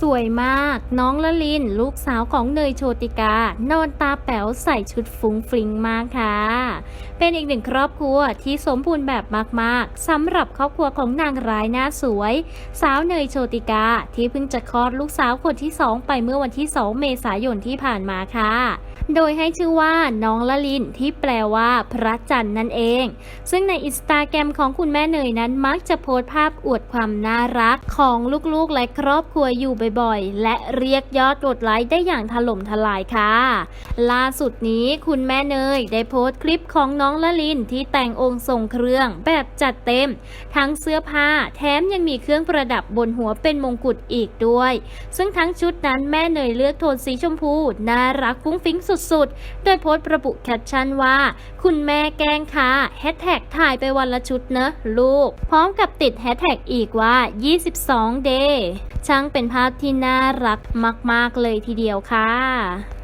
สวยมาก น้องละลิน ลูกสาวของเนยโชติกา นอนตาแป๋วใส่ชุดฟุ้งฟริ้งมากค่ะ เป็นอีกหนึ่งครอบครัวที่สมบูรณ์แบบมากๆสำหรับครอบครัวของนางร้ายหน้าสวย สาวเนยโชติกา ที่เพิ่งจะคลอดลูกสาวคนที่2ไปเมื่อวันที่ 2 เมษายนที่ผ่านมาค่ะโดยให้ชื่อว่าน้องละลินที่แปลว่าพระจันทร์นั่นเอง ซึ่งในอินสตาแกรมของคุณแม่เนยนั้นมักจะโพสต์ภาพอวดความน่ารักของลูกๆและครอบครัวอยู่บ่อยๆ และเรียกยอดกดไลค์ได้อย่างถล่มทลายค่ะ ล่าสุดนี้คุณแม่เนยได้โพสต์คลิปของน้องละลินที่แต่งองค์ทรงเครื่องแบบจัดเต็ม ทั้งเสื้อผ้าแถมยังมีเครื่องประดับบนหัวเป็นมงกุฎอีกด้วย ซึ่งทั้งชุดนั้นแม่เนยเลือกโทนสีชมพู น่ารักฟุ้งฟิ้งสุดๆ โดยโพสต์ระบุแคปชั่นว่า คุณแม่แกล้งค่ะแฮชแท็กถ่ายไปวันละชุดเนอะลูก พร้อมกับติดแฮชแท็กอีกว่า 22 day ช่างเป็นภาพที่น่ารักมาก ๆ เลยทีเดียวค่ะ